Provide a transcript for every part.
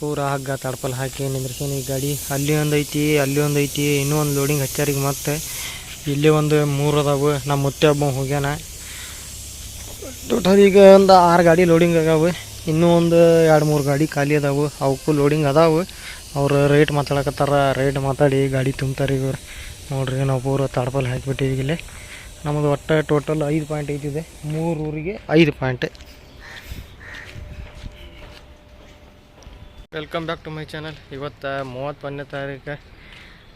ಪೂರ ಹಗ್ಗ ತಡ್ಪಲ್ ಹಾಕಿ ನಿಂದ್ರಸೀನಿ ಈ ಗಾಡಿ. ಅಲ್ಲಿ ಒಂದು ಐತಿ, ಅಲ್ಲಿ ಒಂದು ಐತಿ, ಇನ್ನೂ ಒಂದು ಲೋಡಿಂಗ್ ಹಚ್ಚಾರಿಗೆ ಮತ್ತೆ. ಇಲ್ಲಿ ಒಂದು ಮೂರು ಅದಾವು ನಮ್ಮ ಮುತ್ತೆ ಒಬ್ಬ ಹೋಗ್ಯಾನ. ಟೋಟಲ್ ಈಗ ಒಂದು ಆರು ಗಾಡಿ ಲೋಡಿಂಗ್ ಆಗ್ಯಾವ ಇನ್ನೂ ಒಂದು ಎರಡು ಮೂರು ಗಾಡಿ ಖಾಲಿ ಅದಾವು. ಅವಕ್ಕೂ ಲೋಡಿಂಗ್ ಅದಾವು. ಅವ್ರು ರೇಟ್ ಮಾತಾಡಕತ್ತಾರ ರೇಟ್ ಮಾತಾಡಿ ಗಾಡಿ ತುಂಬ್ತಾರೆ ಈಗ ನೋಡ್ರಿ ನಾವು ಪೂರ ತಾಡ್ಪಲ್ ಹಾಕಿಬಿಟ್ಟಿವಿ ಇಲ್ಲಿ. ನಮ್ಮದು ಒಟ್ಟು ಟೋಟಲ್ ಐದು ಪಾಯಿಂಟ್ ಐತಿದೆ ಮೂರು ಊರಿಗೆ ಐದು point welcome back to my channel ಇವತ್ತು ಮೂವತ್ತೊಂದನೇ ತಾರೀಕು.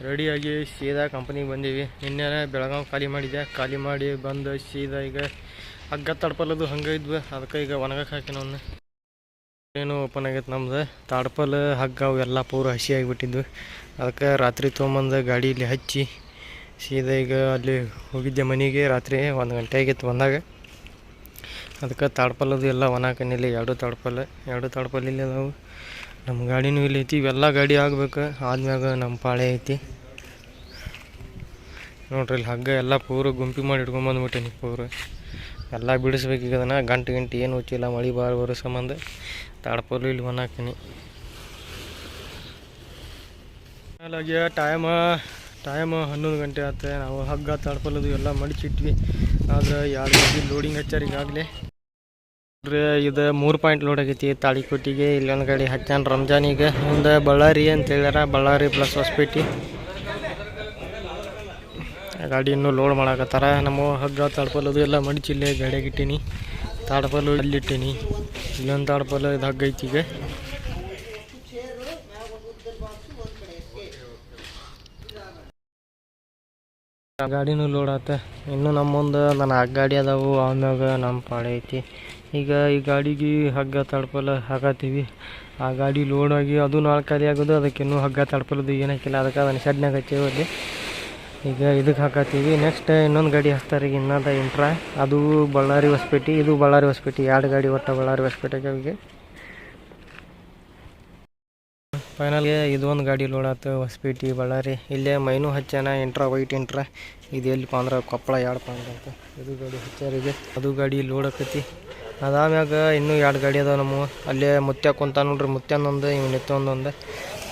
ರೆಡಿಯಾಗಿ ಸೀದಾ ಕಂಪ್ನಿಗೆ ಬಂದೀವಿ. ನಿನ್ನೆ ಬೆಳಗಾವಿ ಖಾಲಿ ಮಾಡಿದ್ದೆ ಖಾಲಿ ಮಾಡಿ ಬಂದು ಸೀದಾ ಈಗ ಹಗ್ಗ ತಡ್ಪಲ್ಲದು ಹಂಗೆ ಇದ್ವು. ಅದಕ್ಕೆ ಈಗ ಒಣಗಕ್ಕೆ ಹಾಕಿನ ಅವನ್ನ ಏನು ಓಪನ್ ಆಗೈತೆ ನಮ್ದು. ತಾಡ್ಪಲ್, ಹಗ್ಗ ಅವೆಲ್ಲ ಪೂರ ಹಸಿ ಆಗಿಬಿಟ್ಟಿದ್ವು. ಅದಕ್ಕೆ ರಾತ್ರಿ ತೊಗೊಂಬಂದು ಗಾಡೀಲಿ ಹಚ್ಚಿ ಸೀದಾ ಈಗ ಅಲ್ಲಿ ಹೋಗಿದ್ದೆ ಮನೆಗೆ ರಾತ್ರಿ ಒಂದು ಗಂಟೆ ಆಗಿತ್ತು ಬಂದಾಗ. ಅದಕ್ಕೆ ತಾಡ್ಪಲ್ಲದು ಎಲ್ಲ ಒಣಾಕನಿಲ್ಲ ಎರಡು ತಾಡ್ಪಲ್. ಎರಡು ತಾಡ್ಪಲ್ ನಾವು ನಮ್ಮ ಗಾಡಿನೂ ಇಲ್ಲಿ ಐತಿ, ಇವೆಲ್ಲ ಗಾಡಿ ಆಗ್ಬೇಕು. ಆದ್ಮ್ಯಾಗ ನಮ್ಮ ಪಾಳೆ ಐತಿ. ನೋಡ್ರಿ ಇಲ್ಲಿ ಹಗ್ಗ ಎಲ್ಲ ಪೂರ ಗುಂಪಿ ಮಾಡಿ ಹಿಡ್ಕೊಂಬಂದ್ಬಿಟ್ಟೇನಿ ಪೂರ. ಎಲ್ಲ ಬಿಡಿಸ್ಬೇಕು ಈಗ ಅದನ್ನು. ಗಂಟು ಗಂಟೆ ಏನು ಹುಚ್ಚಿಲ್ಲ ಮಳೆ ಭಾಳ ಬರೋ ಸಂಬಂಧ. ತಾಡ್ಪಲ್ಲು ಇಲ್ಲಿ ಒಣಾಕಿನಿ ಹಾಗಾಗಿ ಟೈಮ ಟೈಮ್ ಹನ್ನೊಂದು ಗಂಟೆ ಆಯ್ತು ನಾವು ಹಗ್ಗ, ತಾಡ್ಪಲ್ಲದು ಎಲ್ಲ ಮಡಿಚಿಟ್ವಿ. ಆದ್ರೆ ಎರಡು ಗಂಟೆ ಲೋಡಿಂಗ್ ಹಚ್ಚಾರ ಈಗಾಗಲೇ. ನೋಡ್ರಿ ಇದು ಮೂರು ಪಾಯಿಂಟ್ ಲೋಡ್ ಆಗೈತಿ ತಾಳಿಕೋಟಿಗೆ ಇಲ್ಲೊಂದು ಗಾಡಿ ಹಚ್ಚಾನ ರಂಜಾನಿಗೆ ಮುಂದೆ ಬಳ್ಳಾರಿ ಅಂತ ಹೇಳ್ಯಾರ, ಬಳ್ಳಾರಿ ಪ್ಲಸ್ ಹೊಸಪೇಟೆ. ಗಾಡಿ ಇನ್ನೂ ಲೋಡ್ ಮಾಡಾಕತ್ತಾರ. ನಮ್ಮ ಹಗ್ಗ ತಾಡ್ಪಲ್ಲದು ಎಲ್ಲ ಮಡಿಚಿಲ್ಲೇ ಗಾಡಿಯಾಗ ಇಟ್ಟೀನಿ. ತಾಡ್ಪಲ್ಲು ಇಲ್ಲಿಟ್ಟೀನಿ ಇಲ್ಲೊಂದು ತಾಡ್ಪಲ್ಲು ಇದು ಹಗ್ಗ ಐತಿ ಈಗ. ಗಾಡಿನೂ ಲೋಡ್ ಆತ. ಇನ್ನು ನಮ್ಮ ಮುಂದೆ ಆ ಗಾಡಿ ಅದಾವು, ಆಮ್ಯಾಗ ನಮ್ಮ ಪಾಳೆ ಈಗ ಈ ಗಾಡಿಗೆ ಹಗ್ಗ ತಡ್ಪಲ್ಲ ಹಾಕತ್ತೀವಿ. ಆ ಗಾಡಿ ಲೋಡ್ ಆಗಿ ಅದು ನಾಳೆ ಖಾಲಿ ಆಗೋದು, ಅದಕ್ಕೆ ಇನ್ನೂ ಹಗ್ಗ ತಡ್ಪಲದು ಏನು ಹಾಕಿಲ್ಲ. ಅದಕ್ಕೆ ಅದನ್ನು ಶೆಡ್ನಾಗ ಹಚ್ಚೇವು ಅಲ್ಲಿ ಈಗ ಇದಕ್ಕೆ ಹಾಕತ್ತೀವಿ. ನೆಕ್ಸ್ಟ್ ಇನ್ನೊಂದು ಗಾಡಿ ಹಚ್ತಾರೆ ಈಗ ಇನ್ನೊಂದು ಇಂಟ್ರಾ ಅದು ಬಳ್ಳಾರಿ ಹೊಸಪೇಟೆ ಇದು ಬಳ್ಳಾರಿ ಹೊಸ್ಪೇಟೆ ಎರಡು ಗಾಡಿ ಒಟ್ಟು ಬಳ್ಳಾರಿ ಹೊಸಪೇಟೆಗೆ ಅವ್ರಿಗೆ ಫೈನಲ್ಗೆ ಇದೊಂದು ಗಾಡಿ ಲೋಡ್ ಆಯ್ತು ಹೊಸಪೇಟೆ ಬಳ್ಳಾರಿ ಇಲ್ಲೇ ಮೈನು ಹಚ್ಚಾನ ಇಂಟ್ರಾ ವೈಟ್ ಇಂಟ್ರಾ ಇದು ಎಲ್ಲಿಪ್ಪ ಅಂದ್ರೆ ಕೊಪ್ಪಳ ಪಾಯಿಂಟ್ ಅಂತ. ಇದು ಗಾಡಿ ಹಚ್ಚಾರಿಗೆ ಅದು ಗಾಡಿ ಲೋಡ್ ಆಕೈತಿ. ಅದಾಮ್ಯಾಗ ಇನ್ನೂ ಎರಡು ಗಾಡಿ ಅದಾವೆ ನಮ್ಮ. ಅಲ್ಲೇ ಮುತ್ಯ ಕುಂತ ನೋಡ್ರಿ ಮುತ್ಯನೊಂದು ಇವ್ ನಿತ್ಯೊಂದೊಂದು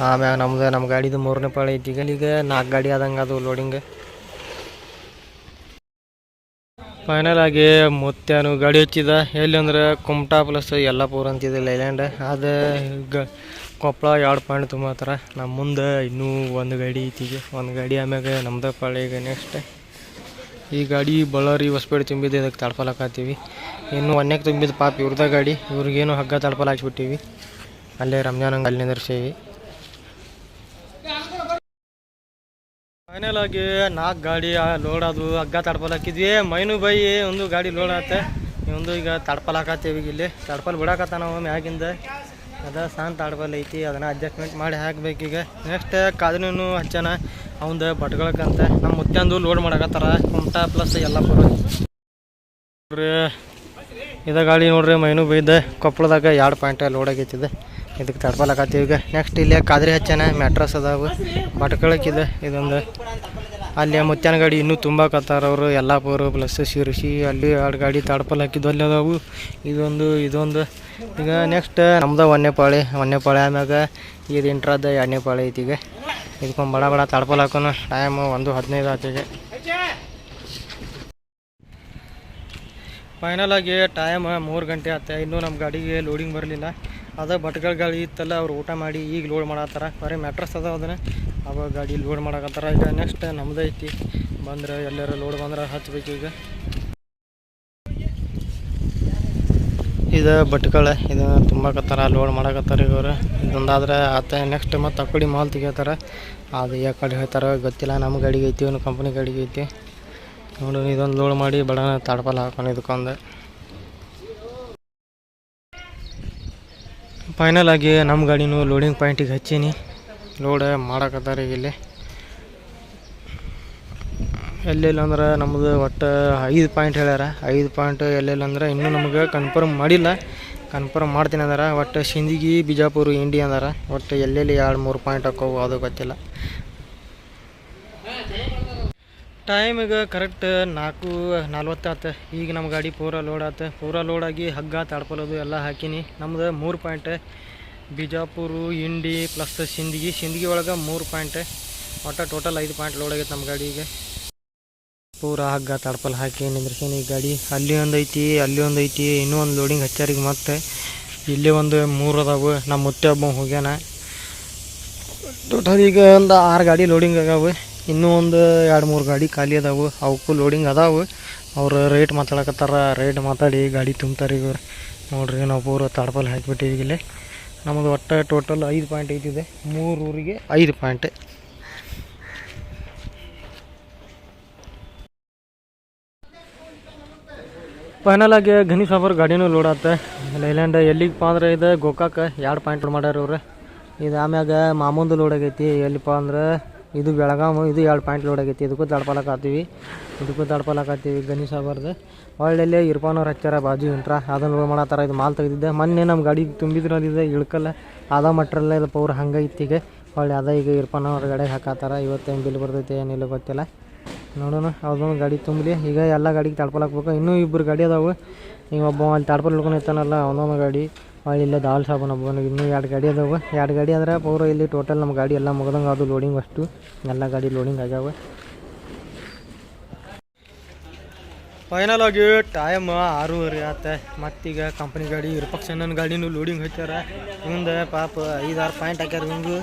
ಆಮ್ಯಾಗ ನಮ್ದು ನಮ್ಮ ಗಾಡಿದು ಮೂರನೇ ಪಾಳಿ ಐತಿ. ಈಗ ಈಗ ನಾಲ್ಕು ಗಾಡಿ ಆದಂಗೆ ಅದು ಲೋಡಿಂಗ್ ಫೈನಲ್ ಆಗಿ ಮುತ್ಯಾನು ಗಾಡಿ ಹಚ್ಚಿದ. ಎಲ್ಲಿ ಅಂದ್ರೆ ಕುಮಟಾ ಪ್ಲಸ್ ಯಲ್ಲಾಪುರ ಅಂತಿದೆ ಲೈಲ್ಯಾಂಡ್ ಅದು ಗ ಕೊಪ್ಪಳ ಎರಡು ಪಾಯಿಂಟ್ ತುಂಬತ್ತಾರ. ನಮ್ಮ ಮುಂದೆ ಇನ್ನೂ ಒಂದು ಗಾಡಿ ಐತಿ ಈಗ. ಒಂದು ಗಾಡಿ ಆಮ್ಯಾಗ ನಮ್ದು ಪಾಳಿ ಈಗ ನೆಕ್ಸ್ಟ್ ಈ ಗಾಡಿ ಬಳ್ಳಾರಿ ಹೊಸಪೇಟೆ ತುಂಬಿದ್ದು ಇದಕ್ಕೆ ತಡ್ಪಲಾಕತ್ತೀವಿ ಇನ್ನು ಒನ್ನೆಗೆ ತುಂಬಿದ ಪಾಪ ಇವ್ರದ ಗಾಡಿ, ಇವ್ರಿಗೇನು ಹಗ್ಗ ತಡ್ಪಲ್ ಹಾಕ್ಬಿಟ್ಟಿವಿ. ಅಲ್ಲೇ ರಂಜಾನ್ ಅಲ್ಲಿ ನಿಂದರ್ಸೇವಿ. ಫೈನಲ್ ಆಗಿ ನಾಲ್ಕು ಗಾಡಿ ಲೋಡ್ ಅದು ಹಗ್ಗ ತಡ್ಪಲ್ ಹಾಕಿದ್ವಿ. ಮೈನು ಬೈ, ಒಂದು ಗಾಡಿ ಲೋಡ್ ಆತ. ಒಂದು ಈಗ ತಡ್ಪಲ್ ಹಾಕತ್ತೇವಿ ಇಲ್ಲಿ. ತಡ್ಪಲ್ ಬಿಡಾಕತ್ತ ನಾವು ಮ್ಯಾಗಿಂದ. ಅದ ಸಣ್ಣ ತಡ್ಪಲ್ ಐತಿ, ಅದನ್ನ ಅಡ್ಜಸ್ಟ್ಮೆಂಟ್ ಮಾಡಿ ಹಾಕ್ಬೇಕೀಗ ನೆಕ್ಸ್ಟ್ ಕಾದನೂ ಹಚ್ಚನ, ಅವಂದು ಬಟ್ಗಳಕ್ಕಂತ ನಮ್ಮ ಮುತ್ತಂದು ಲೋಡ್ ಮಾಡಾಕತ್ತಾರ. ಕುಮಟಾ ಪ್ಲಸ್ ಎಲ್ಲ ನೋಡ್ರಿ ಇದ ಗಾಡಿ ನೋಡ್ರಿ ಮೈನು ಬೈದ ಕೊಪ್ಪಳದಾಗ ಎರಡು ಪಾಯಿಂಟ್ ಲೋಡ್ ಆಗೈತಿದೆ. ಇದಕ್ಕೆ ತಡ್ಪಲಾಕತ್ತೀವಿ ಈಗ. ನೆಕ್ಸ್ಟ್ ಇಲ್ಲೇ ಕಾದ್ರಿ ಹಚ್ಚನ ಮ್ಯಾಟ್ರಸ್ ಅದಾವು. ಮಟ್ಕೊಳಕ್ಕಿದೆ ಇದೊಂದು. ಅಲ್ಲಿ ಮುತ್ಯಾನ ಗಾಡಿ ಇನ್ನೂ ತುಂಬಾಕತ್ತಾರ ಅವರು. ಯಲ್ಲಾಪುರ ಪ್ಲಸ್ ಶಿರ್ಸಿ, ಅಲ್ಲಿ ಎರಡು ಗಾಡಿ ತಡ್ಪಲ್ ಹಾಕಿದ್ದು ಅಲ್ಲಿ ಅದಾವು. ಇದೊಂದು ಇದೊಂದು. ಈಗ ನೆಕ್ಸ್ಟ್ ನಮ್ದು ಒಂದನೇ ಪಾಳಿ ಒಂದನೇ ಪಾಳಿ ಆಮ್ಯಾಗ ಇದು ಇಂಟ್ರಾದ ಎರಡನೇ ಐತಿ ಈಗ. ಇದಕ್ಕೊಂದು ಬಡ ಬಡ ತಡ್ಪಲ್ ಹಾಕೋಣ. ಟೈಮ್ ಒಂದು ಹದಿನೈದು ಆತಿಗೆ ಫೈನಲ್ ಆಗಿ ಟೈಮ್ ಮೂರು ಗಂಟೆ ಆಯ್ತ ಇನ್ನೂ ನಮ್ಮ ಗಾಡಿಗೆ ಲೋಡಿಂಗ್ ಬರಲಿಲ್ಲ. ಅದು ಭಟ್ಗಳ ಗಾಡಿ ಇತ್ತಲ್ಲ, ಅವ್ರು ಊಟ ಮಾಡಿ ಈಗ ಲೋಡ್ ಮಾಡತ್ತಾರ. ಬರೀ ಮ್ಯಾಟ್ರಸ್ ಅದ ಅದನ್ನು. ಅವಾಗ ಗಾಡಿ ಲೋಡ್ ಮಾಡಕತ್ತಾರ. ಈಗ ನೆಕ್ಸ್ಟ್ ನಮ್ದು ಐತಿ. ಬಂದ್ರೆ ಎಲ್ಲರೂ ಲೋಡ್ ಬಂದ್ರೆ ಹಚ್ಬೇಕು ಈಗ. ಇದು ಭಟ್ಕಳ, ಇದು ತುಂಬಾಕತ್ತಾರ. ಲೋಡ್ ಮಾಡಕತ್ತಾರ ಇವರು. ಅವ್ರು ಇದೊಂದಾದ್ರೆ ಆತ ನೆಕ್ಸ್ಟ್ ಮತ್ತು ಅಕ್ಕಡಿ ಮಾಲ್ ತೆಗಿತಾರ ಅದು ಯಾಕಡೆ ಹೇಳ್ತಾರೆ ಗೊತ್ತಿಲ್ಲ ನಮ್ಮ ಗಾಡಿಗೆ ಐತಿ ಒಂದು ಕಂಪ್ನಿ ಗಾಡಿಗೆ ಐತಿ ನೋಡು, ಇದೊಂದು ಲೋಡ್ ಮಾಡಿ ಬಡನ ತಾಡ್ಪಲ್ ಹಾಕೊಂಡು ಇದಕ್ಕೊಂದು ಫೈನಲ್ ಆಗಿ ನಮ್ಮ ಗಾಡಿನೂ ಲೋಡಿಂಗ್ ಪಾಯಿಂಟಿಗೆ ಹಚ್ಚೀನಿ. ಲೋಡ್ ಮಾಡಕತ್ತಾರ ಈಗ ಇಲ್ಲಿ. ಎಲ್ಲೆಲ್ಲ ಅಂದ್ರೆ ನಮ್ಮದು ಒಟ್ಟು ಐದು ಪಾಯಿಂಟ್ ಹೇಳ್ಯಾರ. ಐದು ಪಾಯಿಂಟ್ ಎಲ್ಲೆಲ್ಲ ಅಂದ್ರೆ ಇನ್ನೂ ನಮಗೆ ಕನ್ಫರ್ಮ್ ಮಾಡಿಲ್ಲ. ಕನ್ಫರ್ಮ್ ಮಾಡ್ತೀನಿ ಅಂದ್ರೆ. ಒಟ್ಟು ಸಿಂದಿಗಿ ಬಿಜಾಪುರ ಇಂಡಿ ಅಂದಾರ. ಒಟ್ಟು ಎಲ್ಲೆಲ್ಲಿ ಎರಡು ಮೂರು ಪಾಯಿಂಟ್ ಹಾಕೋವು ಅದು ಗೊತ್ತಿಲ್ಲ. ಟೈಮ್ ಈಗ ಕರೆಕ್ಟ್ ನಾಲ್ಕು, ನಲ್ವತ್ತು ಆತು. ಈಗ ನಮ್ಮ ಗಾಡಿ ಪೂರ ಲೋಡ್ ಆತು. ಪೂರ ಲೋಡ್ ಆಗಿ ಹಗ್ಗ ತಡ್ಪಲೋದು ಎಲ್ಲ ಹಾಕೀನಿ. ನಮ್ದು ಮೂರು ಪಾಯಿಂಟ್ ಬಿಜಾಪುರ ಇಂಡಿ ಪ್ಲಸ್ ಸಿಂದಗಿ. ಸಿಂದಗಿ ಒಳಗೆ ಮೂರು ಪಾಯಿಂಟ್ ಒಟ್ಟು ಟೋಟಲ್ ಐದು ಪಾಯಿಂಟ್ ಲೋಡ್ ಆಗೈತೆ ನಮ್ಮ ಗಾಡಿಗೆ ಪೂರ ಹಗ್ಗ ತಾಡ್ಪಲ್ ಹಾಕಿ ನಿಂದ್ರಿಸೀನಿ ಈ ಗಾಡಿ. ಅಲ್ಲಿ ಒಂದು ಐತಿ, ಅಲ್ಲಿ ಒಂದು ಐತಿ. ಇನ್ನೂ ಒಂದು ಲೋಡಿಂಗ್ ಹಚ್ಚಾರಿಗೆ ಮತ್ತೆ. ಇಲ್ಲಿ ಒಂದು ಮೂರು ಅದಾವು. ನಮ್ಮ ಮುತ್ತೆ ಒಬ್ಬ ಹೋಗ್ಯಾನ. ಟೋಟಲ್ ಈಗ ಒಂದು ಆರು ಗಾಡಿ ಲೋಡಿಂಗ್ ಆಗ್ಯಾವ ಇನ್ನೂ ಒಂದು ಎರಡು ಮೂರು ಗಾಡಿ ಖಾಲಿ ಅದಾವು. ಅವಕ್ಕೂ ಲೋಡಿಂಗ್ ಅದಾವು. ಅವ್ರು ರೇಟ್ ಮಾತಾಡಕತ್ತಾರ. ರೇಟ್ ಮಾತಾಡಿ ಗಾಡಿ ತುಂಬ್ತಾರೆ ಈಗ ನೋಡ್ರಿ ನಾವು ಪೂರ ತಡ್ಪಲ್ ಹಾಕಿಬಿಟ್ಟಿವಿ ಇಲ್ಲಿ. ನಮ್ಮದು ಒಟ್ಟು ಟೋಟಲ್ ಐದು ಪಾಯಿಂಟ್ ಐತಿದೆ ಮೂರು ಊರಿಗೆ ಐದು ಪಾಯಿಂಟ್ ಫೈನಲ್ ಆಗಿ ಘನಿ ಸಾಬರ್ ಗಾಡಿನೂ ಲೋಡ್ ಆತ. ಲೈಲ್ಯಾಂಡ್ ಎಲ್ಲಿಗಪ್ಪ ಅಂದ್ರೆ ಇದು ಗೋಕಾಕ. ಎರಡು ಪಾಯಿಂಟ್ ಮಾಡ್ಯಾರ ಇವ್ರು ಇದು ಆಮ್ಯಾಗ ಮಾಮೂಂದು ಲೋಡ್ ಆಗೈತಿ. ಎಲ್ಲಿಪ್ಪ ಅಂದ್ರೆ ಇದು ಬೆಳಗಾವಿ ಇದು ಎರಡು ಪಾಯಿಂಟ್ ಲೋಡ್ ಆಗೈತಿ. ಇದಕ್ಕೂ ತಡ್ಪಲಕ್ಕಾತೀವಿ ಇದಕ್ಕೂ ತಡ್ಪಲಕ್ಕಾತೀವಿ ಗಣಿ ಸಾಬಾರ್ದು ಒಳ್ಳೆಲ್ಲೇ ಇರ್ಪಾನವ್ರು ಹಚ್ಚಾರ ಬಾಜು ಇಂಟ್ರ ಅದನ್ನು ಲೋಡ್ ಮಾಡತ್ತಾರ ಇದು ಮಾಲ್ ತೆಗೆದಿದ್ದೆ. ಮೊನ್ನೆ ನಮ್ಮ ಗಾಡಿ ತುಂಬಿದ್ರಲ್ಲಿದೆ ಇಳ್ಕಲ್ಲ. ಅದ ಮಟ್ರಲ್ಲ ಇದು ಪೌರ್ ಹಂಗೆ ಇತ್ತೀಗ ಒಳ್ಳೆ ಅದ ಈಗ ಇರ್ಪಾನವ್ರ ಗಾಡಿಗೆ ಹಾಕತ್ತಾರ. ಇವತ್ತೇನು ಬಿಲ್ ಬರ್ತೈತೆ ಏನಿಲ್ಲ ಗೊತ್ತಿಲ್ಲ. ನೋಡೋಣ. ಅದೊಂದು ಗಾಡಿ ತುಂಬಲಿ. ಈಗ ಎಲ್ಲ ಗಾಡಿಗೆ ತಡ್ಪಲ್ ಹಾಕ್ಬೇಕು. ಇನ್ನೂ ಇಬ್ಬರು ಗಾಡಿ ಅದಾವೆ. ಈಗ ಒಬ್ಬ ಅಲ್ಲಿ ತಡ್ಪಲ್ ಹಿಡ್ಕೊಂಡು ಇರ್ತಾನಲ್ಲ ಅವನೊಂದು ಗಾಡಿ. ಹೊಳ್ಳಿ ಇಲ್ಲ ದಾಲ್ ಸಾಬನ್ ಒಬ್ಬನಿಗೆ ಇನ್ನೂ ಎರಡು ಗಾಡಿ ಅದಾವೆ. ಎರಡು ಗಾಡಿ ಅಂದ್ರೆ ಪೂರ ಇಲ್ಲಿ ಟೋಟಲ್ ನಮ್ಮ ಗಾಡಿ ಎಲ್ಲ ಮುಗ್ದಂಗೆ ಅದು ಲೋಡಿಂಗ್ ಅಷ್ಟು. ಎಲ್ಲ ಗಾಡಿ ಲೋಡಿಂಗ್ ಆಗ್ಯಾವ. ಫೈನಲ್ ಆಗಿ ಟೈಮ್ ಆರೂವರೆ ಆತ. ಮತ್ತೀಗ ಕಂಪ್ನಿ ಗಾಡಿ ಇರ್ಪಕ್ಷನ್ ಗಾಡಿನೂ ಲೋಡಿಂಗ್ ಹಚ್ಚಾರ ಮುಂದೆ ಪಾಪ ಐದಾರು ಪಾಯಿಂಟ್ ಹಾಕ್ಯಾರ ಹಿಂಗು.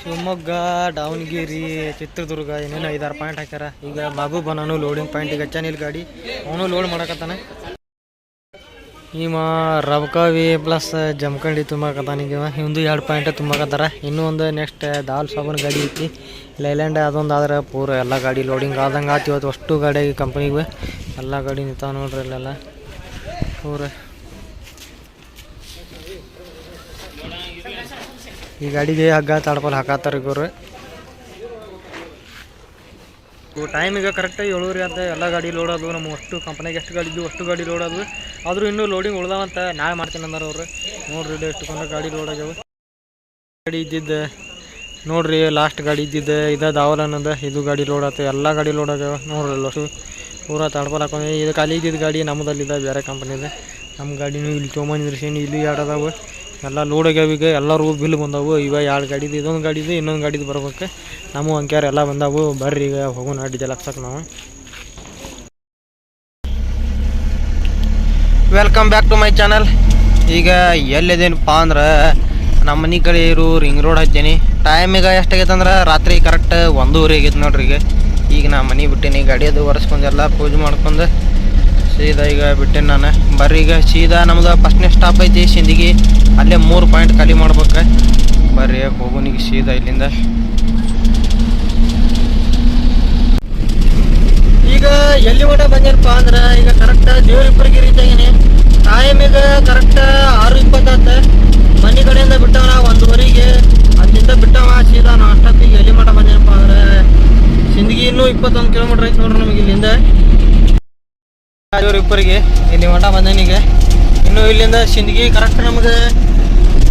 ಶಿವಮೊಗ್ಗ, ದಾವಣಗೆರೆ, ಚಿತ್ರದುರ್ಗ ಏನೇನು ಐದಾರು ಪಾಯಿಂಟ್ ಹಾಕ್ಯಾರ. ಈಗ ಮಗು ಬನಾನು ಲೋಡಿಂಗ್ ಪಾಯಿಂಟ್ ಈಗ ಹಚ್ಚಾನಿಲ್ ಗಾಡಿ. ಅವನು ಲೋಡ್ ಮಾಡಕತ್ತಾನೆ. ಈಮ ರವಕಾವಿ ಪ್ಲಸ್ ಜಮಖಂಡಿ ತುಂಬಾಕತ್ತಾನೀಗ ಇವಂದು ಎರಡು ಪಾಯಿಂಟ್ ತುಂಬಾಕತ್ತಾರ ಇನ್ನೂ ಒಂದು ನೆಕ್ಸ್ಟ್ ದಾಲ್ ಸಾಬೂನ್ ಗಾಡಿ ಐತಿ. ಲೈಲ್ಯಾಂಡ್ ಅದೊಂದು ಆದ್ರೆ ಪೂರ ಎಲ್ಲ ಗಾಡಿ ಲೋಡಿಂಗ್ ಆದಂಗೆ ಆತು ಇವತ್ತು ಅಷ್ಟು ಗಾಡಿ ಕಂಪ್ನಿಗೆ ಎಲ್ಲ ಗಾಡಿ ನಿಂತಾವ ನೋಡ್ರಿ ಇಲ್ಲೆಲ್ಲ. ಪೂರ. ಈ ಗಾಡಿಗೆ ಹಗ್ಗ ತಡ್ಪಲ್ ಹಾಕತ್ತಾರ ಇವರು. ಟೈಮ್ ಟೈಮಿಗೆ ಕರೆಕ್ಟಾಗಿ ಏಳುವರೆ ಅಂತ ಎಲ್ಲ ಗಾಡಿ ಲೋಡ್ ಆದವು. ನಮ್ಮ ಅಷ್ಟು ಕಂಪ್ನಿಗೆ ಎಷ್ಟು ಗಾಡಿ ಇದ್ದು ಅಷ್ಟು ಗಾಡಿ ಲೋಡ್ ಆದವು. ಆದರೂ ಇನ್ನೂ ಲೋಡಿಂಗ್ ಉಳ್ದಾವಂತ ನಾಳೆ ಮಾಡ್ತೀನಿ ಅಂದಾರ ಅವರು. ನೋಡ್ರಿ ಎಷ್ಟು ಕೊಂಡ ಗಾಡಿ ಲೋಡ್ ಆಗ್ಯಾವ. ಗಾಡಿ ಇದ್ದಿದ್ದೆ, ನೋಡ್ರಿ ಲಾಸ್ಟ್ ಗಾಡಿ ಇದ್ದಿದ್ದೆ, ಇದ ದಾವಲ್ ಅನ್ನೋದು, ಇದು ಗಾಡಿ ಲೋಡ್ ಆತ. ಎಲ್ಲ ಗಾಡಿ ಲೋಡ್ ಆಗ್ಯಾವ. ನೋಡ್ರಿ ಅಷ್ಟು ಪೂರ ತಡ್ಪಲ್ ಹಾಕೊಂಡು ಇದು ಖಾಲಿ ಇದ್ದಿದ್ದು ಗಾಡಿ ನಮ್ಮದಲ್ಲಿದೆ ಬೇರೆ ಕಂಪ್ನಿದು ನಮ್ಮ ಗಾಡಿನೂ ಇಲ್ಲಿ ತೊಗೊಂಬಂದಿರ್ಸೀನಿ ಇಲ್ಲಿ ಎರಡು ಅದಾವು. ಎಲ್ಲ ಲೋಡ್ ಆಗ್ಯಾವ ಈಗ ಎಲ್ಲರೂ ಬಿಲ್ ಬಂದವು, ಇವ ಎರಡು ಗಾಡಿದು, ಇದೊಂದು ಗಾಡಿದು, ಇನ್ನೊಂದು ಗಾಡಿದು ಬರ್ಬೇಕು. ನಮ್ಮ ಅಂಕ್ಯಾರ ಎಲ್ಲ ಬಂದಾವು, ಬರ್ರಿ ಈಗ ಹೋಗೋಣ ಡೀಸೆಲ್ ಹಾಕ್ಸಕ್ಕೆ ನಾವು. Welcome back to my channel ಈಗ ಎಲ್ಲಿದೇನಪ್ಪ ಅಂದ್ರೆ ನಮ್ಮ ಮನೆ ಕಡೆ ಇರು ರಿಂಗ್ ರೋಡ್ ಹಚ್ಚೀನಿ. ಟೈಮ್ ಈಗ ಎಷ್ಟಾಗೈತೆ ಅಂದ್ರೆ ರಾತ್ರಿ ಕರೆಕ್ಟ್ ಒಂದೂವರೆ ಆಗೈತೆ ನೋಡ್ರಿ ಈಗ. ಈಗ ನಾ ಮನೆ ಬಿಟ್ಟೀನಿ, ಗಾಡಿ ಅದು ಒರೆಸ್ಕೊಂಡು ಎಲ್ಲ ಪೂಜೆ ಮಾಡ್ಕೊಂಡು ಸೀದಾ ಈಗ ಬಿಟ್ಟೇನೆ ನಾನು. ಬರ್ರಿ ಈಗ ಸೀದಾ ನಮ್ದು ಫಸ್ಟ್ನೇ ಸ್ಟಾಪ್ ಐತಿ ಸಿಂದಿಗೆ. ಅಲ್ಲೇ ಮೂರು ಪಾಯಿಂಟ್ ಖಾಲಿ ಮಾಡ್ಬೇಕು. ಬರ್ರಿ ಹೋಗೋನಿಗೆ ಸೀದಾ ಇಲ್ಲಿಂದ. ಈಗ ಎಲ್ಲಿ ಮಟ ಬಂದೇನಪ್ಪ ಅಂದ್ರೆ ಈಗ ಕರೆಕ್ಟ್ ದೇವ್ರಿಬ್ಬರಿಗೆ ರೀಚ್ ಆಗೀನಿ ಟೈಮ್ ಈಗ ಕರೆಕ್ಟ್ ಆರು ಇಪ್ಪತ್ತಾತ ಮನೆ ಕಡೆಯಿಂದ ಬಿಟ್ಟವನ ಒಂದುವರೆಗೆ ಅಲ್ಲಿಂದ ಬಿಟ್ಟವ ಸೀದಾ ನಾ ಅಷ್ಟೊತ್ತಿಗೆ ಎಲ್ಲಿ ಮಟ ಬಂದೇನಪ್ಪ ಅಂದ್ರೆ ಸಿಂದಗಿ ಇನ್ನೂ ಇಪ್ಪತ್ತೊಂದು ಕಿಲೋಮೀಟ್ರ್ ಐತೆ ನೋಡ್ರಿ ನಮಗೆ ಇಲ್ಲಿಂದ ಇಬ್ಬರಿಗೆ ಇಲ್ಲಿ ಮಠ ಬಂದನಿಗೆ ಇನ್ನು ಇಲ್ಲಿಂದ ಸಿಂದಗಿ ಕರೆಕ್ಟ್ ನಮಗೆ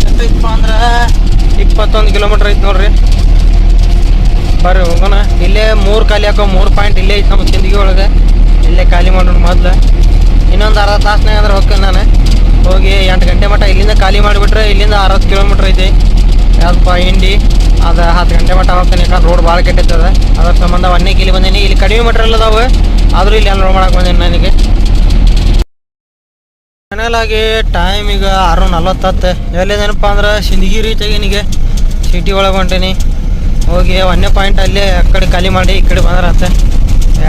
ಎಷ್ಟೈತಪ್ಪ ಅಂದ್ರೆ ಇಪ್ಪತ್ತೊಂದು ಕಿಲೋಮೀಟ್ರ್ ಐತೆ ನೋಡ್ರಿ. ಬರ್ರಿ ಹೋಗೋಣ. ಇಲ್ಲೇ ಮೂರು ಖಾಲಿ ಹಾಕೋ ಮೂರು ಪಾಯಿಂಟ್ ಇಲ್ಲೇ ಐತೆ ನಮ್ಮ ಸಿಂದಗಿ ಒಳಗೆ. ಇಲ್ಲೇ ಖಾಲಿ ಮಾಡೋಣ ಮೊದ್ಲು. ಇನ್ನೊಂದು ಅರ್ಧ ತಾಸನಾಗ ಅಂದ್ರೆ ಹೋಗ್ತೇನೆ ನಾನು. ಹೋಗಿ ಎಂಟು ಗಂಟೆ ಮಟ್ಟ ಇಲ್ಲಿಂದ ಖಾಲಿ ಮಾಡಿಬಿಟ್ರೆ ಇಲ್ಲಿಂದ ಅರವತ್ತು ಕಿಲೋಮೀಟ್ರ್ ಐತಿ. ಯಾವ್ದಪ್ಪ ಹಿಂಡಿ? ಅದು ಹತ್ತು ಗಂಟೆ ಮಟ್ಟ ಹೋಗ್ತೇನೆ. ಯಾಕಂದ್ರೆ ರೋಡ್ ಭಾಳ ಕೆಟ್ಟೈತದ. ಅದ್ರ ಸಂಬಂಧ ಒಂದೇ ಕಿಲಿ ಬಂದೀನಿ. ಇಲ್ಲಿ ಕಡಿಮೆ ಮಟ್ರಲ್ಲದಾವೆ ಆದರೂ ಇಲ್ಲಿ ಅನ್ಲೋಡ್ ಮಾಡಕ್ಕೆ ಬಂದೇನೆ ನನಗೆ ಫೈನಲ್ ಆಗಿ ಟೈಮ್ ಈಗ ಆರು ನಲ್ವತ್ತತ್ತೆ ಎಲ್ಲಿದೇನಪ್ಪ ಅಂದ್ರೆ ಸಿಂದಗಿ ತೆಗಿನಿಗೆ. ಸಿಟಿ ಒಳಗೆ ಹೊಂಟೀನಿ. ಹೋಗಿ ಒಂದೇ ಪಾಯಿಂಟ್ ಅಲ್ಲಿ ಆ ಕಡೆ ಖಾಲಿ ಮಾಡಿ ಈ ಕಡೆ ಬಂದ್ರೆ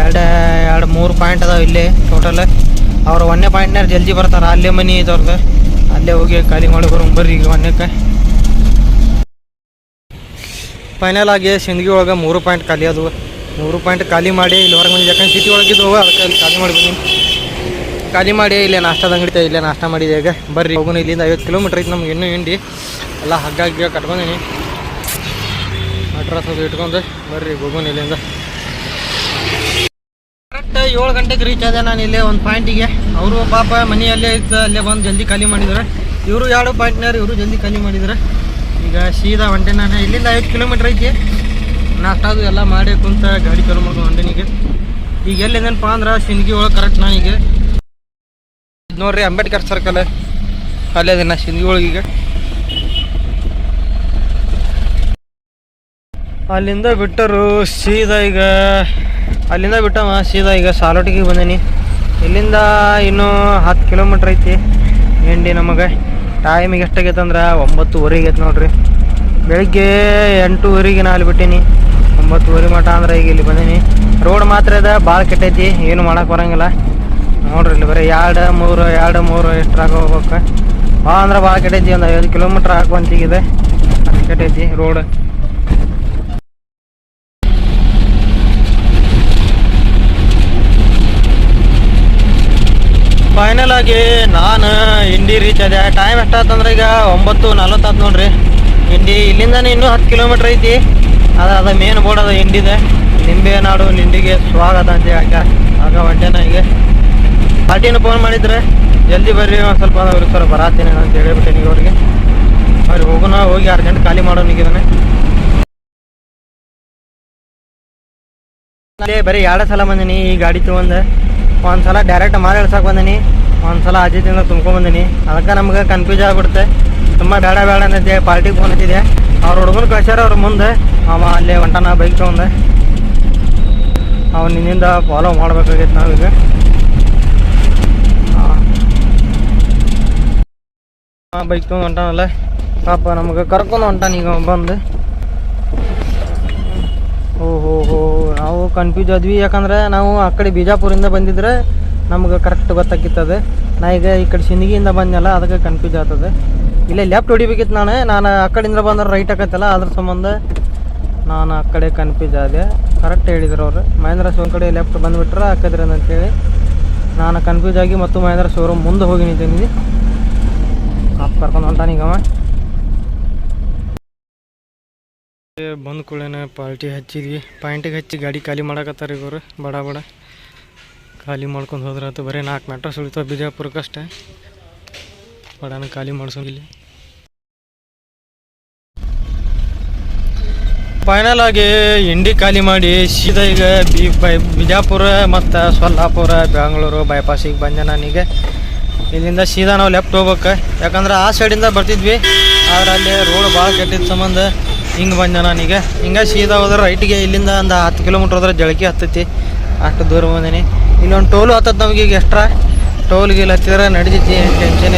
ಎರಡು ಎರಡು, ಮೂರು ಪಾಯಿಂಟ್ ಅದಾವೆ ಇಲ್ಲಿ ಟೋಟಲ್ ಅವ್ರು ಒಂದೇ ಪಾಯಿಂಟ್ನ ಜಲ್ದಿ ಬರ್ತಾರೆ. ಅಲ್ಲೇ ಮನಿ ಇದ್ದವ್ರದ್ದು ಅಲ್ಲೇ ಹೋಗಿ ಖಾಲಿ ಮಾಡಿ ಬರೋ ಬರ್ರಿ ಈಗ ಒಂದಕ್ಕೆ ಫೈನಲ್ ಆಗಿ ಸಿಂದಗಿ ಒಳಗೆ ಮೂರು ಪಾಯಿಂಟ್ ಖಾಲಿ ಅದು ಮೂರು ಪಾಯಿಂಟ್ ಖಾಲಿ ಮಾಡಿ ಇಲ್ಲಿ ಹೊರಗೆ ಬಂದು ಯಾಕಂದ್ರೆ ಸಿಟಿ ಒಳಗಿದ್ದವು ಅದಕ್ಕೆ ಅಲ್ಲಿ ಖಾಲಿ ಮಾಡಿ ಬಂದೀನಿ. ಖಾಲಿ ಮಾಡಿ, ಇಲ್ಲೇ ನಾಷ್ಟದ ಅಂಗಡಿ ಇಲ್ಲೇ ನಾಷ್ಟ ಮಾಡಿದೆ ಈಗ. ಬರ್ರಿ ಹೋಗೋಣ ಇಲ್ಲಿಂದ ಐವತ್ತು ಕಿಲೋಮೀಟ್ರ್ ಐತೆ ನಮ್ಗೆ ಇನ್ನೂ ಹಿಂಡಿ. ಎಲ್ಲ ಹಗ್ಗ ಹಗ್ಗ ಕಟ್ಕೊಂಡೀನಿ. ಅಡ್ರೆಸ್ ಅದು ಇಟ್ಕೊಂಡು ಬರ್ರಿ ಹೋಗೋಣ ಇಲ್ಲಿಂದ. ಕರೆಕ್ಟ್ ಏಳು ಗಂಟೆಗೆ ರೀಚ್ ಆದೆ ನಾನು ಇಲ್ಲೇ ಒಂದು ಪಾಯಿಂಟಿಗೆ ಅವರು ಪಾಪ ಮನೆಯಲ್ಲೇ ಇತ್ತು ಅಲ್ಲೇ ಬಂದು ಜಲ್ದಿ ಖಾಲಿ ಮಾಡಿದ್ರು. ಇವರು ಎರಡು ಪಾಯಿಂಟ್ನಾರು ಇವರು ಜಲ್ದಿ ಖಾಲಿ ಮಾಡಿದ್ರು. ಈಗ ಸೀದಾ ಹೊಂಟೆ ನಾನು ಇಲ್ಲಿಂದ ಐವತ್ತು ಕಿಲೋಮೀಟ್ರ್ ಐತಿ. ನಾಷ್ಟಾದು ಎಲ್ಲ ಮಾಡಿ ಕುಂತ ಗಾಡಿ ಚಾಲು ಮಾಡ್ಕೊಂಡು ಹೊಂಟೆನಿಗೆ ಈಗ ಎಲ್ಲಿದೇನಪ್ಪ ಅಂದ್ರೆ ಸಿಂದಗಿ ಒಳಗೆ ಕರೆಕ್ಟ್ ನಾನೀಗ ಇದು ನೋಡ್ರಿ ಅಂಬೇಡ್ಕರ್ ಸರ್ಕಲ್ ಅಲ್ಲೇ ಅದನ್ನ ಈಗ. ಅಲ್ಲಿಂದ ಬಿಟ್ಟರು ಸೀದಾ ಈಗ. ಅಲ್ಲಿಂದ ಬಿಟ್ಟವ ಸೀದಾ ಈಗ ಸಾಲೋಟಿಗೆ ಬಂದೀನಿ. ಇಲ್ಲಿಂದ ಇನ್ನೂ ಹತ್ತು ಕಿಲೋಮೀಟ್ರ್ ಐತಿ ಎಂಡಿ ನಮಗೆ. ಟೈಮಿಗೆ ಎಷ್ಟಾಗೈತೆ ಅಂದ್ರೆ ಒಂಬತ್ತುವರೆಗೆ ಐತೆ ನೋಡ್ರಿ. ಬೆಳಿಗ್ಗೆ ಎಂಟೂವರೆಗೆ ನಾ ಅಲ್ಲಿ ಬಿಟ್ಟೀನಿ. ಒಂಬತ್ತುವರೆ ಮಟ್ಟ ಅಂದ್ರೆ ಈಗ ಇಲ್ಲಿ ಬಂದೀನಿ. ರೋಡ್ ಮಾತ್ರ ಇದೆ ಭಾಳ ಕೆಟ್ಟೈತಿ ಏನು ಮಾಡೋಕೆ ಬರೋಂಗಿಲ್ಲ. ನೋಡ್ರಿ ಇಲ್ಲಿ ಬರೀ ಎರಡು ಮೂರು ಎರಡು ಮೂರು ಎಷ್ಟ್ರಾಗ ಹೋಗ್ಬೇಕು. ಭಾಳ ಅಂದ್ರೆ ಭಾಳ ಕೆಟ್ಟೈತಿ ಒಂದು ಐದು ಕಿಲೋಮೀಟ್ರ್ ಹಾಕುವಂತಿಗಿದೆ ಅಷ್ಟು ಕೆಟ್ಟೈತಿ ರೋಡ್ ಫೈನಲ್ ಆಗಿ ನಾನು ಇಂಡಿ ರೀಚ್ ಆದೆ. ಟೈಮ್ ಎಷ್ಟಾಯ್ತಂದ್ರೆ ಈಗ ಒಂಬತ್ತು ನಲ್ವತ್ತಾಯ್ತು ನೋಡ್ರಿ. ಇಂಡಿ ಇಲ್ಲಿಂದನೇ ಇನ್ನೂ ಹತ್ತು ಕಿಲೋಮೀಟ್ರ್ ಐತಿ. ಅದು, ಅದ ಮೇನ್ ಬೋರ್ಡ್ ಅದ ಇಂಡಿದೆ ನಿಂಬೆ ನಾಡು ನಿಂಡಿಗೆ ಸ್ವಾಗತ ಅಂತ ಹೇಳಕ್ಕ ಆಗ ಹೊಂಟೆನ ಈಗ. ಪಾರ್ಟಿನ ಫೋನ್ ಮಾಡಿದ್ರೆ ಜಲ್ದಿ ಬರ್ರಿ ಸ್ವಲ್ಪ ಅವ್ರಿಗೆ ಸರ್ ಬರಾತೀನಿ ಅಂತ ಹೇಳಿಬಿಟ್ಟೆ ನೀವು ಅವ್ರಿಗೆ. ಅವ್ರಿಗೆ ಹೋಗೋಣ, ಹೋಗಿ ಅರ್ಜೆಂಟ್ ಖಾಲಿ ಮಾಡೋಣ ಈಗ ಇದನ್ನ ಅಲ್ಲೇ ಬರೀ ಎರಡು ಸಲ ಬಂದಿನಿ, ಈ ಗಾಡಿ ತೊಗೊಂಡು. ಒಂದು ಸಲ ಡೈರೆಕ್ಟ್ ಮಾರಿ ಇಳ್ಸಕ್ಕೆ ಬಂದಿನಿ, ಒಂದು ಸಲ ಅಜಿತಿಂದ ತುಂಬ್ಕೊಂಡ್ ಬಂದೀನಿ. ಅದಕ್ಕೆ ನಮ್ಗೆ ಕನ್ಫ್ಯೂಸ್ ಆಗಿಬಿಡುತ್ತೆ. ತುಂಬ ಬೇಡ ಬೇಡ ಅನ್ನತ್ತೆ ಪಾರ್ಟಿಗೆ ಫೋನ್ ಹಚ್ಚಿದೆ. ಅವ್ರ ಹುಡುಗನ ಕಳ್ಸ್ಯಾರ ಅವ್ರ ಮುಂದೆ. ಅವ ಅಲ್ಲೇ ಹೊಂಟಾನ ಬೈಕ್ ತೊಗೊಂಡು. ಅವ್ನು ನಿನ್ನಿಂದ ಫಾಲೋ ಮಾಡ್ಬೇಕಾಗೈತೆ ನಾವೀಗ ಹಾಂ ಬೈಕ್ ತೊಗೊಂಡು ಹೊಂಟಾನಲ್ಲ? ಪಾಪ ನಮಗೆ ಕರ್ಕೊಂಡು ಹೊಂಟಾನ ಈಗ ಬಂದು. ಓಹೋ ಹೋ ನಾವು ಕನ್ಫ್ಯೂಸ್ ಆದ್ವಿ. ಯಾಕಂದ್ರೆ ನಾವು ಆ ಕಡೆ ಬಿಜಾಪುರಿಂದ ಬಂದಿದ್ರೆ ನಮ್ಗೆ ಕರೆಕ್ಟ್ ಗೊತ್ತಾಗಿತ್ತದೆ ನಾ ಈಗ ಈ ಕಡೆ ಸಿಂದಗಿಯಿಂದ ಬಂದಲ್ಲ ಅದಕ್ಕೆ ಕನ್ಫ್ಯೂಸ್ ಆಗ್ತದೆ. ಇಲ್ಲೇ ಲೆಫ್ಟ್ ಹೊಡಿಬೇಕಿತ್ತು ನಾನು. ನಾನು ಆ ಕಡೆಯಿಂದ ಬಂದ್ರೆ ರೈಟ್ ಆಕತ್ತಲ್ಲ, ಅದ್ರ ಸಂಬಂಧ ನಾನು ಆ ಕಡೆ ಕನ್ಫ್ಯೂಸ್ ಆದೆ. ಕರೆಕ್ಟ್ ಹೇಳಿದ್ರು ಅವರು. ಮಹೇಂದ್ರ ಶೋನ್ ಕಡೆ ಲೆಫ್ಟ್ ಬಂದುಬಿಟ್ರೆ ಅಂತ ಅಂತೇಳಿ ನಾನು ಕನ್ಫ್ಯೂಸ್ ಆಗಿ ಮತ್ತು ಮಹೇಂದ್ರ ಶೋರೂಮ್ ಮುಂದೆ ಹೋಗಿ ನಿಂತೀನಿ ಕಾಪ್ ಕರ್ಕೊಂಡು ಅವ. ಬಂದ ಕೂಡಲೇ ಪಾರ್ಟಿ ಹಚ್ಚಿದ್ವಿ. ಪಾಯಿಂಟಿಗೆ ಹಚ್ಚಿ ಗಾಡಿ ಖಾಲಿ ಮಾಡಕತ್ತಾರ ಇವರು. ಬಡ ಬಡ. ಖಾಲಿ ಮಾಡ್ಕೊಂಡು ಹೋದ್ರಾತು ಬರೀ ನಾಲ್ಕು ಮೆಟ್ರಸ್ ಸುಳಿತಾವ ಬಿಜಾಪುರಕ್ಕಷ್ಟೇ ಬಡನ ಖಾಲಿ ಮಾಡಿಸೋಂಗಿಲ್ಲ. ಫೈನಲ್ ಆಗಿ ಇಂಡಿ ಖಾಲಿ ಮಾಡಿ ಸೀದಾ ಈಗ ಬೈ ಬಿಜಾಪುರ ಮತ್ತು ಸೊಲ್ಲಾಪುರ ಬೆಂಗಳೂರು ಬೈಪಾಸಿಗೆ ಬಂದೆ ನಾನೀಗ. ಇಲ್ಲಿಂದ ಸೀದಾ ನಾವು ಲೆಫ್ಟ್ ಹೋಗ್ಬೇಕು. ಯಾಕಂದ್ರೆ ಆ ಸೈಡಿಂದ ಬರ್ತಿದ್ವಿ. ಆದ್ರೆ ಅಲ್ಲಿ ರೋಡ್ ಭಾಳ ಕೆಟ್ಟಿದ್ದ ಸಂಬಂಧ ಹಿಂಗೆ ಬಂದೆ ನಾನೀಗ ಹಿಂಗೆ ಸೀದಾ ಹೋದ್ರೆ ರೈಟಿಗೆ ಇಲ್ಲಿಂದ ಒಂದು ಹತ್ತು ಕಿಲೋಮೀಟ್ರ್ ಹೋದ್ರೆ ಜಳಕಿ ಹತ್ತೈತಿ. ಅಷ್ಟು ದೂರ ಬಂದೀನಿ. ಇಲ್ಲೊಂದು ಟೋಲು ಹತ್ತದ ನಮಗೆ ಈಗ ಟೋಲ್ ಗೀಲ್ ಹತ್ತಿದ್ರೆ ನಡಿತೈತಿ ಏನು ಟೆನ್ಷನ್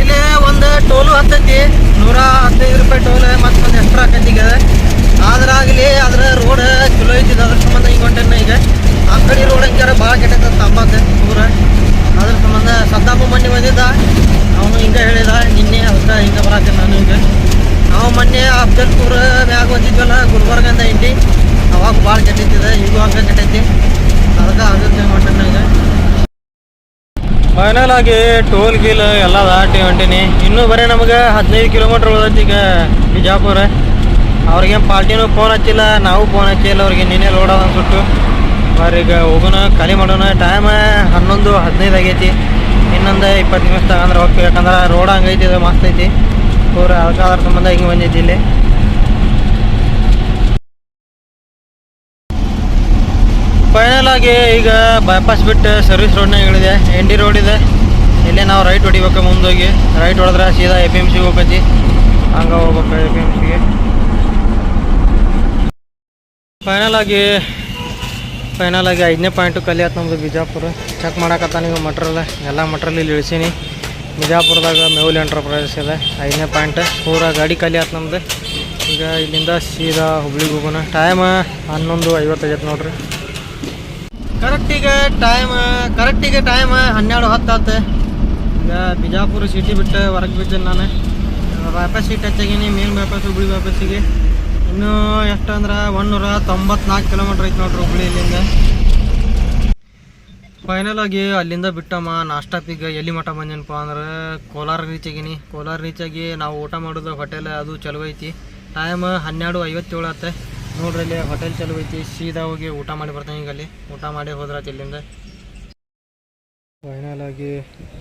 ಇಲ್ಲಿ ಒಂದು ಟೋಲು ಹತ್ತೈತಿ ನೂರ ಹದಿನೈದು ರೂಪಾಯಿ ಟೋಲ್ ಮತ್ತು ಒಂದು ಎಕ್ಸ್ಟ್ರಾ ಆಕೈತಿ ಈಗ ಆದ್ರಾಗಲಿ ಅದ್ರ ರೋಡ್ ಚಲೋ ಐತಿ ಅದ್ರ ಸಂಬಂಧ ಹಿಂಗೆ ಹೊಂಟೇನ ಈಗ ಆ ಕಡೆ ರೋಡ್ ಹಂಗಾರ ಭಾಳ ಕೆಟ್ಟೈತೆ ತಂಬಾಕ ದೂರ ಅದ್ರ ಸಂಬಂಧ ಸದ್ದಾಪ ಮೊನ್ನೆ ಬಂದಿದ್ದ. ಅವನು ಹಿಂಗೆ ಹೇಳಿದ, ನಿನ್ನೆ ಅದಕ್ಕೆ ಹಿಂಗೆ ಬರಾತೀನಿ ನಾನು ಹಿಂಗೆ ನಾವು ಮೊನ್ನೆ ಅಫ್ಜಲ್ಪುರ ಮ್ಯಾಗ ಬಂದಿದ್ವಲ್ಲ ಗುಲ್ಬರ್ಗಂದ ಇಂಡಿ ಅವಾಗ ಭಾಳ ಕೆಟ್ಟೈತಿದೆ ಈಗೂ ಹಂಗೆ ಕೆಟ್ಟೈತಿ ಅದಕ್ಕೆ ಅದಕ್ಕೆ ಹೊಂಟೇನ ಈಗ ಫೈನಲ್ ಆಗಿ ಟೋಲ್ ಗೀಲ್ ಎಲ್ಲ ದಾಟಿ ಹೊಂಟೀನಿ. ಇನ್ನೂ ಬರೀ ನಮಗೆ ಹದಿನೈದು ಕಿಲೋಮೀಟ್ರ್ ಉಳಿದೈತಿ ಈಗ ಬಿಜಾಪುರ. ಅವ್ರಿಗೇನು ಪಾರ್ಟಿನೂ ಫೋನ್ ಹಚ್ಚಿಲ್ಲ, ನಾವು ಫೋನ್ ಹಚ್ಚಿಲ್ಲ ಅವ್ರಿಗೆ ನಿನ್ನೆ ಲೋಡ್ ಅದ ಅನ್ಸುಟ್ಟು ಈಗ ಹೋಗೋಣ, ಖಾಲಿ ಮಾಡೋಣ. ಟೈಮ್ ಹನ್ನೊಂದು, ಹದಿನೈದು ಆಗೈತಿ. ಇನ್ನೊಂದು ಇಪ್ಪತ್ತು ನಿಮಿಷ ತಗಂದ್ರೆ ಹೋಗ್ತೀವಿ. ಯಾಕಂದ್ರೆ ರೋಡ್ ಹಂಗೈತಿ ಅದು ಮಸ್ತ್ ಐತಿ. ಪೂರ ಅದಕ್ಕಾದ್ರ ಸಂಬಂಧ ಹಿಂಗೆ ಬಂದೈತಿ ಇಲ್ಲಿ. ಫೈನಲ್ ಆಗಿ ಈಗ ಬೈಪಾಸ್ ಬಿಟ್ಟು ಸರ್ವಿಸ್ ರೋಡ್ನಾಗ ಇಳಿದೆ. ಎನ್ ಡಿ ರೋಡ್ ಇದೆ. ಇಲ್ಲಿ ನಾವು ರೈಟ್ ಹೊಡಿಬೇಕು ಮುಂದೋಗಿ. ರೈಟ್ ಹೊಡೆದ್ರೆ ಸೀದಾ ಎ ಪಿ ಎಂ ಸಿಗೆ ಹೋಗತಿ ಹಂಗೆ ಹೋಗ್ಬೇಕು ಎ ಪಿ ಎಂ ಸಿಗೆ ಫೈನಲ್ ಆಗಿ ಫೈನಲ್ ಆಗಿ ಐದನೇ ಪಾಯಿಂಟು ಕಲಿ ಆಯ್ತು ನಮ್ಮದು ಬಿಜಾಪುರ. ಚೆಕ್ ಮಾಡಕತ್ತಾನ ನೀವು ಮಟ್ರಲ್ಲ ಎಲ್ಲ ಮಟ್ರಲ್ಲಿ ಇಲ್ಲಿ ಇಳಿಸೀನಿ. ಬಿಜಾಪುರದಾಗ ಮೇವುಲ್ ಎಂಟರ್ಪ್ರೈಸ್ ಇದೆ. ಐದನೇ ಪಾಯಿಂಟ್ ಪೂರ ಗಾಡಿ ಖಾಲಿ ಆಯ್ತು ನಮ್ದು. ಈಗ ಇಲ್ಲಿಂದ ಸೀದಾ ಹುಬ್ಳಿಗೆ ಹೋಗೋಣ. ಟೈಮ್ ಹನ್ನೊಂದು ಐವತ್ತೈದು ನೋಡ್ರಿ. ಕರೆಕ್ಟಿಗೆ ಟೈಮ್ ಕರೆಕ್ಟಿಗೆ ಟೈಮ್ ಹನ್ನೆರಡು ಹತ್ತಾತು ಈಗ ಬಿಜಾಪುರ ಸಿಟಿ ಬಿಟ್ಟು ಹೊರಗೆ ಬಿದ್ದೀನಿ ನಾನು. ವಾಪಸ್ ಸೀಟ್ ಹಚ್ಚಾಗೀನಿ ಮೇನ್ ಬೈಪಾಸ್ ಹುಬ್ಳಿ ಬೈಪಾಸಿಗೆ ಇನ್ನೂ ಎಷ್ಟಂದ್ರೆ ಒಂದೂರ ತೊಂಬತ್ನಾಲ್ಕು ಕಿಲೋಮೀಟ್ರ್ ಐತೆ ನೋಡ್ರಿ ಹುಬ್ಳಿ ಇಲ್ಲಿಂದ. ಫೈನಲ್ ಆಗಿ ಅಲ್ಲಿಂದ ಬಿಟ್ಟಮ್ಮ ನಾಷ್ಟಾಪಿಗೆ ಎಲ್ಲಿ ಮಠ ಬಂದೇನಪ್ಪ ಅಂದ್ರೆ ಕೋಲಾರ ರೀಚ್ ಆಗಿನಿ ಕೋಲಾರ ಆಗಿ ನಾವು ಊಟ ಮಾಡೋದು ಹೋಟೆಲ್ ಅದು ಚಲೋ ಐತಿ ಟೈಮ್ ಹನ್ನೆರಡು ಐವತ್ತೇಳು ಆತ. ನೋಡ್ರಿ ಇಲ್ಲಿ ಹೋಟೆಲ್ ಚಲೋ ಐತಿ ಸೀದಾ ಹೋಗಿ ಊಟ ಮಾಡಿ ಬರ್ತಾನೆ ಈಗ ಅಲ್ಲಿ. ಊಟ ಮಾಡಿ ಹೋದ್ರಾತ ಇಲ್ಲಿಂದ. ಫೈನಲ್ ಆಗಿ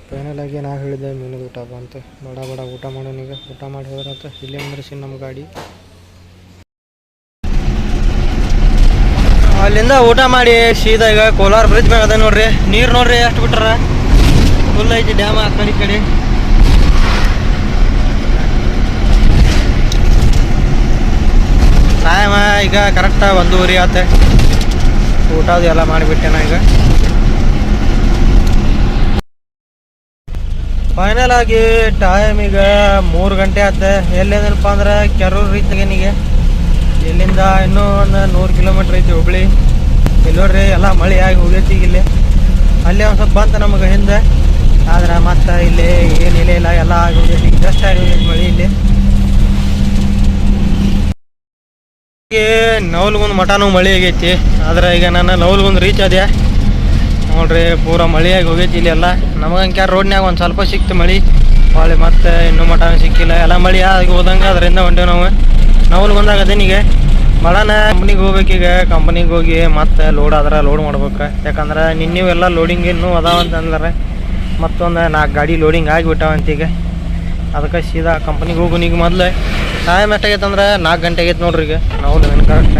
ಫೈನಲ್ ಆಗಿ ನಾ ಹೇಳಿದೆ ಮೀನು ಊಟ ಬಂತು. ಬಡ ಬಡ ಊಟ ಮಾಡೋಣ ಈಗ ಊಟ ಮಾಡಿ ಹೋದ್ರಂತ. ಇಲ್ಲೇ ಸಿ ನಮ್ಮ ಗಾಡಿ. ಅಲ್ಲಿಂದ ಊಟ ಮಾಡಿ ಸೀದಾ ಈಗ ಕೋಲಾರ ಬ್ರಿಡ್ಜ್ ಮ್ಯಾಗ ಅದ ನೋಡ್ರಿ. ನೀರು ನೋಡ್ರಿ ಎಷ್ಟು ಬಿಟ್ರ? ಫುಲ್ ಐತಿ ಡ್ಯಾಮ್ ಆ ಕಡೆ ಈ ಕಡೆ. ಟೈಮ ಈಗ ಕರೆಕ್ಟ್ ಒಂದೂವರೆ ಆತ. ಊಟ ಅದು ಎಲ್ಲ ಮಾಡಿಬಿಟ್ಟೆ ನಾ ಈಗ. ಫೈನಲ್ ಆಗಿ ಟೈಮ್ ಈಗ ಮೂರು ಗಂಟೆ ಆತ. ಎಲ್ಲೇನಪ್ಪ ಅಂದ್ರೆ ಕೆರೂರು ರೀತಿಗೆ ಇಲ್ಲಿಂದ ಇನ್ನೂ ಒಂದು ನೂರು ಕಿಲೋಮೀಟ್ರ್ ಐತಿ ಹುಬ್ಳಿ. ಇಲ್ಲಿ ನೋಡ್ರಿ ಎಲ್ಲ ಮಳೆ ಆಗಿ ಹೋಗೈತಿ ಇಲ್ಲಿ. ಅಲ್ಲಿ ಒಂದು ಸ್ವಲ್ಪ ಬಂತು ನಮಗೆ ಹಿಂದೆ. ಆದ್ರೆ ಮತ್ತೆ ಇಲ್ಲಿ ಏನಿಲ್ಲ ಇಲ್ಲ, ಎಲ್ಲ ಆಗಿ ಹೋಗೈತಿ. ಜಸ್ಟ್ ಆಗಿ ಹೋಗೈತಿ ಮಳೆ ಇಲ್ಲಿ. ನವಲ್ಗುಂದ್ ಮಠನೂ ಮಳೆ ಆಗೈತಿ. ಆದ್ರೆ ಈಗ ನಾನು ನವಲ್ಗುಂದ್ ರೀಚ್ ಅದೇ ನೋಡ್ರಿ ಪೂರ ಮಳೆಯಾಗಿ ಹೋಗೈತಿ ಇಲ್ಲಿ ಎಲ್ಲ. ರೋಡ್ ರೋಡ್ನ್ಯಾಗ ಒಂದು ಸ್ವಲ್ಪ ಸಿಕ್ತು ಮಳೆ. ಹೊಳ್ಳಿ ಮತ್ತೆ ಇನ್ನೂ ಮಠನೂ ಸಿಕ್ಕಿಲ್ಲ. ಎಲ್ಲ ಮಳೆ ಆಗಿ ಹೋದಂಗೆ ಅದರಿಂದ ಹೊಂಟೇವು ನಾವು. ನವಲ್ಗುಂದ್ ಅದೇನಿಗೆ, ಮಳನ ಕಂಪ್ನಿಗೆ ಹೋಗ್ಬೇಕೀಗ ಕಂಪ್ನಿಗೆ ಹೋಗಿ ಮತ್ತೆ ಲೋಡ್ ಆದ್ರೆ ಲೋಡ್ ಮಾಡ್ಬೇಕು. ಯಾಕಂದ್ರೆ ನಿನ್ನೆವು ಎಲ್ಲ ಲೋಡಿಂಗ್ ಇನ್ನೂ ಅದಾವ ಅಂತಂದ್ರೆ ಮತ್ತೊಂದು ನಾಲ್ಕು ಗಾಡಿ ಲೋಡಿಂಗ್ ಆಗಿಬಿಟ್ಟಾವಂತ ಈಗ. ಅದಕ್ಕೆ ಸೀದಾ ಕಂಪ್ನಿಗೆ ಹೋಗು ಈಗ ಮೊದಲು. ಟೈಮ್ ಎಷ್ಟಾಗೈತೆ ಅಂದ್ರೆ ನಾಲ್ಕು ಗಂಟೆ ಆಗೈತೆ ನೋಡ್ರಿ ಈಗ. ನಾವು ಕರೆಕ್ಟ್